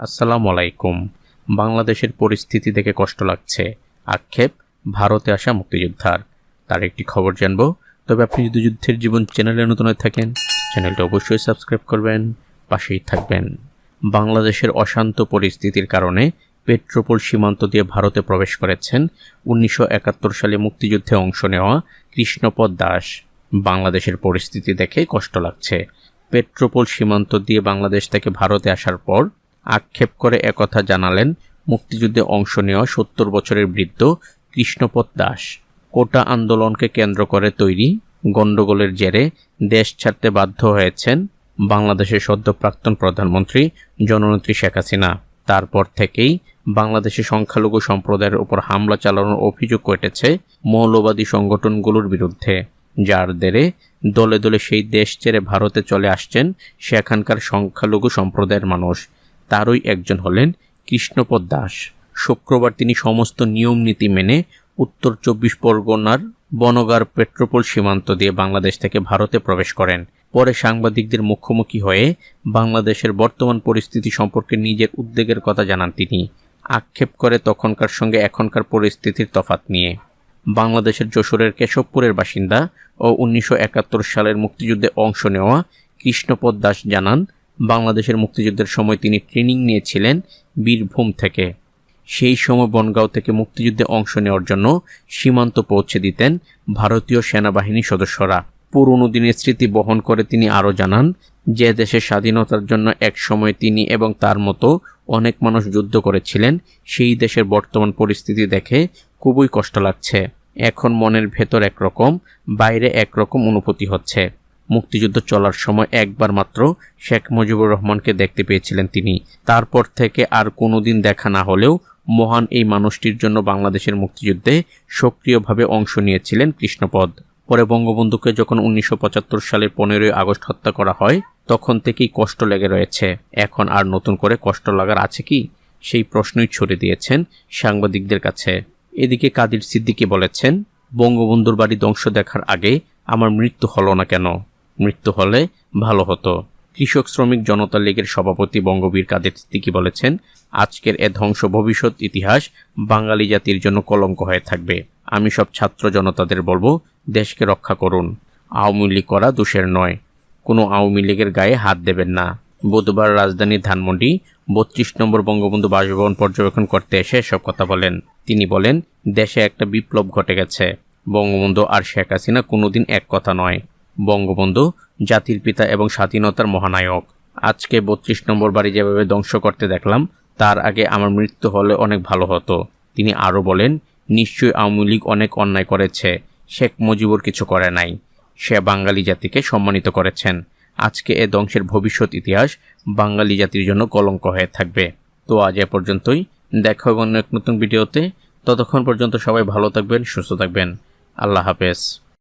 আসসালামু আলাইকুম। বাংলাদেশের পরিস্থিতি দেখে কষ্ট লাগছে। আক্ষেপ, ভারতে আসা মুক্তিযোদ্ধার। তার একটি খবর জানব। তবে আপনি যদি যুদ্ধের জীবন চ্যানেলে নতুন হয়ে থাকেন, চ্যানেলটা অবশ্যই সাবস্ক্রাইব করবেন, পাশেই থাকবেন। বাংলাদেশের অশান্ত পরিস্থিতির কারণে পেট্রোপোল সীমান্ত দিয়ে ভারতে প্রবেশ করেছেন উনিশশো একাত্তর সালে মুক্তিযুদ্ধে অংশ নেওয়া কৃষ্ণপদ দাস। বাংলাদেশের পরিস্থিতি দেখে কষ্ট লাগছে। পেট্রোপোল সীমান্ত দিয়ে বাংলাদেশ থেকে ভারতে আসার পর আক্ষেপ করে একথা জানালেন মুক্তিযুদ্ধে অংশ নেওয়া সত্তর বছরের বৃদ্ধ কৃষ্ণপদ দাস। কোটা আন্দোলনকে কেন্দ্র করে তৈরি গণ্ডগোলের জেরে দেশ ছাড়তে বাধ্য হয়েছেন বাংলাদেশের সদ্য প্রাক্তন প্রধানমন্ত্রী জননেত্রী শেখ হাসিনা। তারপর থেকেই বাংলাদেশের সংখ্যালঘু সম্প্রদায়ের উপর হামলা চালানোর অভিযোগ কটেছে মৌলবাদী সংগঠনগুলোর বিরুদ্ধে। যার দেরে দলে দলে সেই দেশ ছেড়ে ভারতে চলে আসছেন সেখানকার সংখ্যালঘু সম্প্রদায়ের মানুষ। তারই একজন হলেন কৃষ্ণপদ দাস। শুক্রবার তিনি সমস্ত নিয়ম নীতি মেনে উত্তর চব্বিশ পরগনার বনগার পেট্রোপোল সীমান্ত দিয়ে বাংলাদেশ থেকে ভারতে প্রবেশ করেন। পরে সাংবাদিকদের মুখোমুখি হয়ে বাংলাদেশের বর্তমান পরিস্থিতি সম্পর্কে নিজের উদ্বেগের কথা জানান তিনি। আক্ষেপ করে তখনকার সঙ্গে এখনকার পরিস্থিতির তফাত নিয়ে। বাংলাদেশের যশোরের কেশবপুরের বাসিন্দা ও উনিশশো একাত্তর সালের মুক্তিযুদ্ধে অংশ নেওয়া কৃষ্ণপদ দাস জানান বাংলাদেশের মুক্তিযুদ্ধের সময় তিনি ট্রেনিং নিয়েছিলেন বীরভূম থেকে। সেই সময় বনগাঁও থেকে মুক্তিযুদ্ধে অংশ নেওয়ার জন্য সীমান্ত পৌঁছে দিতেন ভারতীয় সেনাবাহিনী সদস্যরা। পুরনো দিনের স্মৃতি বহন করে তিনি আরও জানান, যে দেশের স্বাধীনতার জন্য এক সময় তিনি এবং তার মতো অনেক মানুষ যুদ্ধ করেছিলেন, সেই দেশের বর্তমান পরিস্থিতি দেখে খুবই কষ্ট লাগছে। এখন মনের ভেতর একরকম, বাইরে একরকম অনুভূতি হচ্ছে। মুক্তিযুদ্ধ চলার সময় একবার মাত্র শেখ মুজিবুর রহমানকে দেখতে পেয়েছিলেন তিনি। তারপর থেকে আর কোনোদিন দেখা না হলেও মহান এই মানুষটির জন্য বাংলাদেশের মুক্তিযুদ্ধে সক্রিয়ভাবে অংশ নিয়েছিলেন কৃষ্ণপদ। পরে বঙ্গবন্ধুকে যখন উনিশশো পঁচাত্তর সালের পনেরোই আগস্ট হত্যা করা হয়, তখন থেকেই কষ্ট লেগে রয়েছে। এখন আর নতুন করে কষ্ট লাগার আছে কি? সেই প্রশ্নই ছড়ে দিয়েছেন সাংবাদিকদের কাছে। এদিকে কাদির সিদ্দিকি বলেছেন, বঙ্গবন্ধুর বাড়ি ধ্বংস দেখার আগে আমার মৃত্যু হলো না কেন? মৃত্যু হলে ভালো হতো। কৃষক শ্রমিক জনতা লীগের সভাপতি বঙ্গবীর কাদের সিদ্দিকি বলেছেন, আজকের এ ধ্বংস ভবিষ্যৎ ইতিহাস বাঙালি জাতির জন্য কলঙ্ক হয়ে থাকবে। আমি সব ছাত্র জনতাদের বলব, দেশকে রক্ষা করুন। আওয়ামী লীগ করা দোষের নয়। কোনো আওয়ামী লীগের গায়ে হাত দেবেন না। বুধবার রাজধানীর ধানমন্ডি বত্রিশ নম্বর বঙ্গবন্ধু বাসভবন পর্যবেক্ষণ করতে এসে সব কথা বলেন। তিনি বলেন, দেশে একটা বিপ্লব ঘটে গেছে। বঙ্গবন্ধু আর শেখ হাসিনা কোনোদিন এক কথা নয়। বঙ্গবন্ধু, জাতির পিতা এবং স্বাধীনতার মহানায়ক। আজকে বত্রিশ নম্বর বাড়ি যেভাবে ধ্বংস করতে দেখলাম, তার আগে আমার মৃত্যু হলে অনেক ভালো হতো। তিনি আরও বলেন, নিশ্চয়ই আওয়ামী লীগ অনেক অন্যায় করেছে। শেখ মুজিবুর কিছু করে নাই। সে বাঙালি জাতিকে সম্মানিত করেছেন। আজকে এ ধ্বংসের ভবিষ্যৎ ইতিহাস বাঙালি জাতির জন্য কলঙ্ক হয়ে থাকবে। তো আজ এ পর্যন্তই। দেখা হবে অন্য এক নতুন ভিডিওতে। ততক্ষণ পর্যন্ত সবাই ভালো থাকবেন, সুস্থ থাকবেন। আল্লাহ হাফেজ।